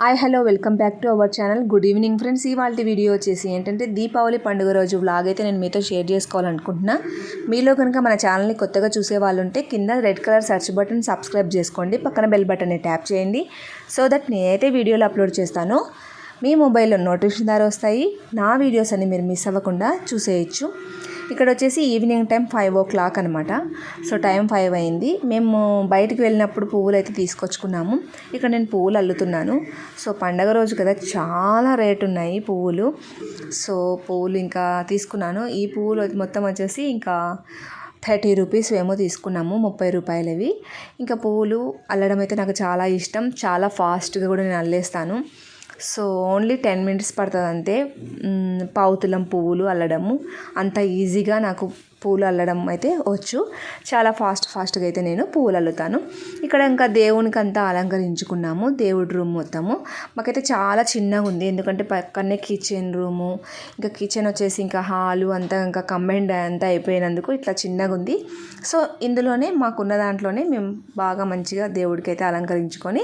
Hi hello welcome back to our channel good evening friends ఇవాళ video వచ్చేసి ఏంటంటే దీపావళి పండుగ రోజు వ్లాగ్ అయితే నేను మీతో షేర్ చేసుకోవాలనుకుంటున్నా. మీలో కనుక మన ఛానల్ని కొత్తగా చూసే వాళ్ళు ఉంటే కింద red colour search button subscribe చేసుకోండి. పక్కన బెల్ బటన్ని ట్యాప్ చేయండి. సో దట్ నేనైతే వీడియోలు అప్లోడ్ చేస్తానో. మీ మొబైల్లో నోటిఫికేషన్ ద్వారా వస్తాయి. నా వీడియోస్ అన్ని మీరు మిస్ అవ్వకుండా చూసేయచ్చు. ఇక్కడ వచ్చేసి evening time five o'clock అనమాట సో టైం ఫైవ్ అయింది. మేము బయటకు వెళ్ళినప్పుడు పువ్వులు అయితే తీసుకొచ్చుకున్నాము. ఇక్కడ నేను పువ్వులు అల్లుతున్నాను. సో పండగ రోజు కదా చాలా రేట్ ఉన్నాయి పువ్వులు. సో పువ్వులు ఇంకా తీసుకున్నాను. ఈ పువ్వులు మొత్తం వచ్చేసి ఇంకా థర్టీ రూపీస్ ఏమో తీసుకున్నాము ముప్పై రూపాయలవి. ఇంకా పువ్వులు అల్లడం అయితే నాకు చాలా ఇష్టం. చాలా ఫాస్ట్గా కూడా నేను అల్లేస్తాను. సో ఓన్లీ టెన్ మినిట్స్ పడుతుంది అంతే పావుతులం పువ్వులు అల్లడము. అంత ఈజీగా నాకు పూలు అల్లడం అయితే వచ్చు. చాలా ఫాస్ట్ ఫాస్ట్గా అయితే నేను పూలు అల్లుతాను. ఇక్కడ ఇంకా దేవునికి అంతా అలంకరించుకున్నాము. దేవుడి రూమ్ మొత్తము. మాకైతే చాలా చిన్నగా ఉంది. ఎందుకంటే పక్కనే కిచెన్ రూము ఇంకా కిచెన్ వచ్చేసి ఇంకా హాలు అంతా ఇంకా కంబైండ్ అంతా అయిపోయినందుకు ఇట్లా చిన్నగా ఉంది. సో ఇందులోనే మాకున్న దాంట్లోనే మేము బాగా మంచిగా దేవుడికి అయితే అలంకరించుకొని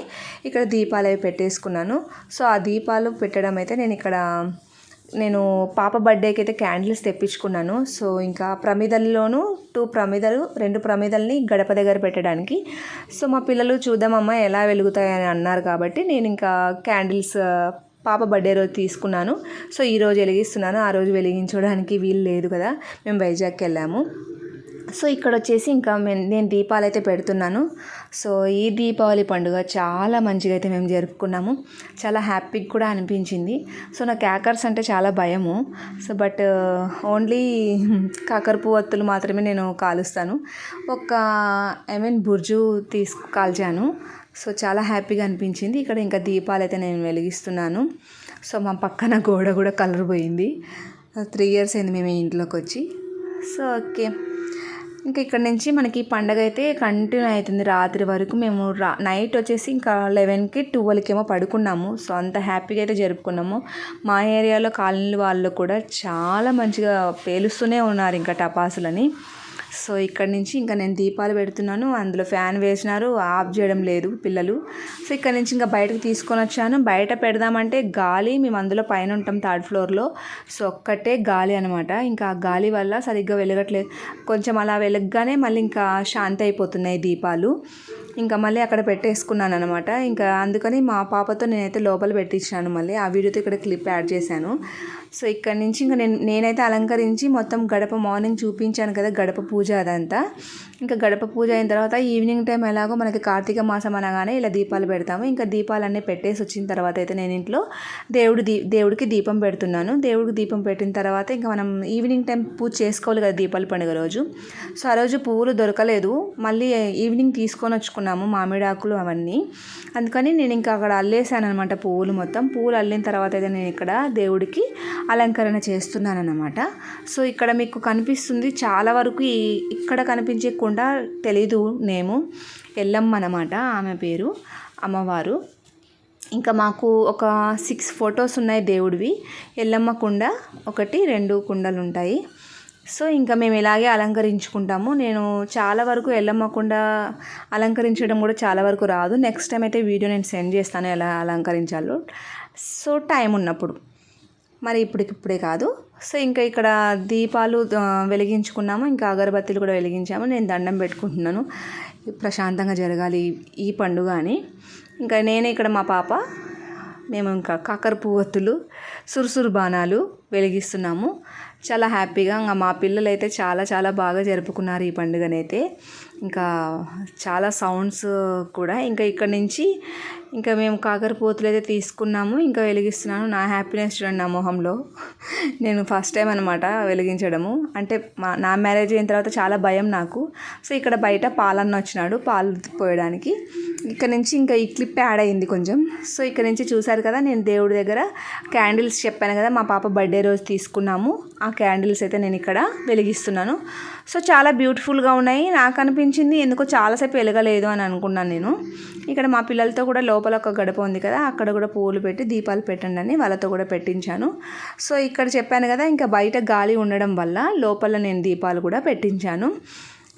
ఇక్కడ దీపాలు అవి పెట్టేసుకున్నాను. సో ఆ దీపాలు పెట్టడం అయితే నేను ఇక్కడ నేను పాప బర్త్డేకి అయితే క్యాండిల్స్ తెప్పించుకున్నాను. సో ఇంకా ప్రమిదల్లోనూ టూ ప్రమిదలు రెండు ప్రమిదల్ని గడప దగ్గర పెట్టడానికి. సో మా పిల్లలు చూద్దామమ్మా ఎలా వెలుగుతాయని అన్నారు కాబట్టి నేను ఇంకా క్యాండిల్స్ పాప బర్త్డే రోజు తీసుకున్నాను. సో ఈరోజు వెలిగిస్తున్నాను. ఆ రోజు వెలిగించడానికి వీలు లేదు కదా. మేము వైజాగ్కి వెళ్ళాము. సో ఇక్కడ వచ్చేసి ఇంకా నేను దీపాలు అయితే పెడుతున్నాను. సో ఈ దీపావళి పండుగ చాలా మంచిగా అయితే మేము జరుపుకున్నాము. చాలా హ్యాపీగా కూడా అనిపించింది. సో నాకు క్యాకర్స్ అంటే చాలా భయము. సో బట్ ఓన్లీ కాకర పువ్వత్తులు మాత్రమే నేను కాలుస్తాను. ఒక ఐ మీన్ బుర్జు తీసుకు కాల్చాను. సో చాలా హ్యాపీగా అనిపించింది. ఇక్కడ ఇంకా దీపాలు అయితే నేను వెలిగిస్తున్నాను. సో మా పక్కన గోడ కూడా కలర్ పోయింది. త్రీ ఇయర్స్ అయింది మేము ఇంట్లోకి వచ్చి సో ఓకే. ఇంకా ఇక్కడ నుంచి మనకి పండగ అయితే కంటిన్యూ అవుతుంది రాత్రి వరకు. మేము రా నైట్ వచ్చేసి ఇంకా లెవెన్కి ట్వెల్వ్కి ఏమో పడుకున్నాము. సో అంత హ్యాపీగా అయితే జరుపుకున్నాము. మా ఏరియాలో కాలనీ వాళ్ళు కూడా చాలా మంచిగా పేలుస్తూనే ఉన్నారు ఇంకా టపాసులని. సో ఇక్కడ నుంచి ఇంకా నేను దీపాలు పెడుతున్నాను. అందులో ఫ్యాన్ వేసినారు. ఆఫ్ చేయడం లేదు పిల్లలు. సో ఇక్కడ నుంచి ఇంకా బయటకు తీసుకొని వచ్చాను. బయట పెడదామంటే గాలి మేము అందులో పైన ఉంటాం థర్డ్ ఫ్లోర్లో. సో ఒక్కటే గాలి అనమాట ఇంకా ఆ గాలి వల్ల సరిగ్గా వెలగట్లేదు. కొంచెం అలా వెలగగానే మళ్ళీ ఇంకా శాంతి అయిపోతున్నాయి దీపాలు. ఇంకా మళ్ళీ అక్కడ పెట్టేసుకున్నాను అనమాట ఇంకా అందుకని మా పాపతో నేనైతే లోపల పెట్టించాను మళ్ళీ. ఆ వీడియోతో ఇక్కడ క్లిప్ యాడ్ చేశాను. సో ఇక్కడ నుంచి ఇంకా నేను నేనైతే అలంకరించి మొత్తం గడప మార్నింగ్ చూపించాను కదా గడప పూజ అదంతా. ఇంకా గడప పూజ అయిన తర్వాత ఈవినింగ్ టైం ఎలాగో మనకి కార్తీక మాసం అనగానే ఇలా దీపాలు పెడతాము. ఇంకా దీపాలన్నీ పెట్టేసి వచ్చిన తర్వాత అయితే నేను ఇంట్లో దేవుడి దీ దేవుడికి దీపం పెడుతున్నాను. దేవుడికి దీపం పెట్టిన తర్వాత ఇంకా మనం ఈవినింగ్ టైం పూజ చేసుకోవాలి కదా దీపాల పండుగ రోజు. సో ఆ రోజు పువ్వులు దొరకలేదు. మళ్ళీ ఈవినింగ్ తీసుకొని వచ్చుకున్నాము మామిడి ఆకులు అవన్నీ. అందుకని నేను ఇంకా అక్కడ అల్లేసాను అనమాట పువ్వులు మొత్తం. పువ్వులు అల్లిన తర్వాత అయితే నేను ఇక్కడ దేవుడికి అలంకరణ చేస్తున్నాను అనమాట సో ఇక్కడ మీకు కనిపిస్తుంది చాలా వరకు ఈ ఇక్కడ కనిపించే కుండ తెలీదు నేము. ఎల్లమ్మ అనమాట ఆమె పేరు అమ్మవారు. ఇంకా మాకు ఒక సిక్స్ ఫొటోస్ ఉన్నాయి దేవుడివి. ఎల్లమ్మ కుండ ఒకటి రెండు కుండలు ఉంటాయి. సో ఇంకా మేము ఇలాగే అలంకరించుకుంటాము. నేను చాలా వరకు ఎల్లమ్మ కుండ అలంకరించడం కూడా చాలా వరకు రాదు. నెక్స్ట్ టైం అయితే వీడియో నేను సెండ్ చేస్తాను ఎలా అలంకరించాలో. సో టైం ఉన్నప్పుడు. మరి ఇప్పటికిప్పుడే కాదు. సో ఇంకా ఇక్కడ దీపాలు వెలిగించుకున్నాము. ఇంకా అగరబత్తీలు కూడా వెలిగించాము. నేను దండం పెట్టుకుంటున్నాను. ప్రశాంతంగా జరగాలి ఈ పండుగ అని. ఇంకా నేనే ఇక్కడ మా పాప. మేము ఇంకా కాకర పువ్వొత్తులు సురుసురు బాణాలు వెలిగిస్తున్నాము. చాలా హ్యాపీగా ఇంకా మా పిల్లలు అయితే చాలా చాలా బాగా జరుపుకున్నారు ఈ పండుగనైతే. ఇంకా చాలా సౌండ్స్ కూడా. ఇంకా ఇక్కడ నుంచి ఇంకా మేము కాకరపోతులు అయితే తీసుకున్నాము ఇంకా వెలిగిస్తున్నాను. నా హ్యాపీనెస్ చూడండి నా మొహంలో. నేను ఫస్ట్ టైం అనమాట వెలిగించడము. అంటే మా నా మ్యారేజ్ అయిన తర్వాత చాలా భయం నాకు. సో ఇక్కడ బయట పాలన్న వచ్చినాడు పాలు పోయడానికి ఇక్కడ నుంచి ఇంకా ఈ క్లిప్ యాడ్ అయింది కొంచెం. సో ఇక్కడ నుంచి చూశారు కదా నేను దేవుడి దగ్గర క్యాండిల్స్ చెప్పాను కదా మా పాప బర్త్డే రోజు తీసుకున్నాము. ఆ క్యాండిల్స్ అయితే నేను ఇక్కడ వెలిగిస్తున్నాను. సో చాలా బ్యూటిఫుల్గా ఉన్నాయి. నాకు అనిపించింది ఎందుకో చాలాసేపు వెలగలేదు అని అనుకున్నాను నేను. ఇక్కడ మా పిల్లలతో కూడా లోపల లోపల ఒక గడప ఉంది కదా అక్కడ కూడా పూలు పెట్టి దీపాలు పెట్టండి అని వాళ్ళతో కూడా పెట్టించాను. సో ఇక్కడ చెప్పాను కదా ఇంకా బయట గాలి ఉండడం వల్ల లోపల నేను దీపాలు కూడా పెట్టించాను.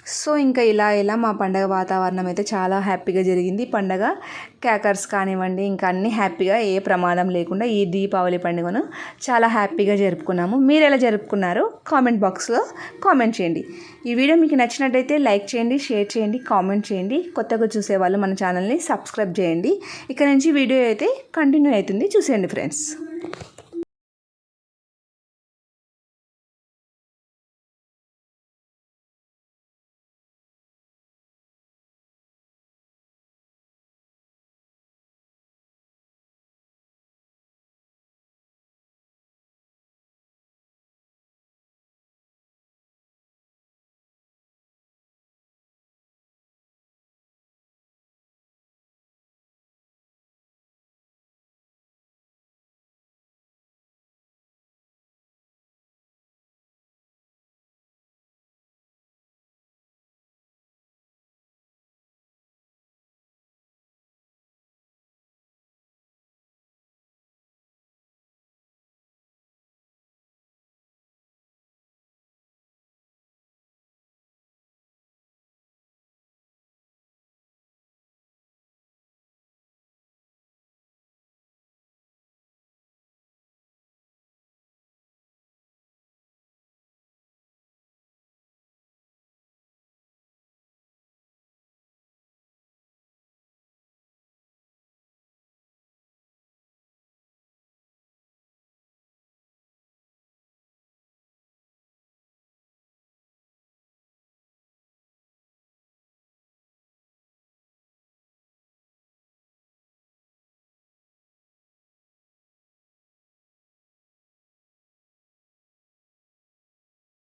సో ఇంకా ఇలా ఇలా మా పండగ వాతావరణం అయితే చాలా హ్యాపీగా జరిగింది. పండగ క్యాకర్స్ కానివ్వండి ఇంకా అన్నీ హ్యాపీగా ఏ ప్రమాదం లేకుండా ఈ దీపావళి పండుగను చాలా హ్యాపీగా జరుపుకున్నాము. మీరు ఎలా జరుపుకున్నారో కామెంట్ బాక్స్లో కామెంట్ చేయండి. ఈ వీడియో మీకు నచ్చినట్టయితే లైక్ చేయండి షేర్ చేయండి కామెంట్ చేయండి. కొత్తగా చూసే వాళ్ళు మన ఛానల్ని సబ్స్క్రైబ్ చేయండి. ఇక్కడ నుంచి వీడియో అయితే కంటిన్యూ అవుతుంది. చూసేయండి ఫ్రెండ్స్.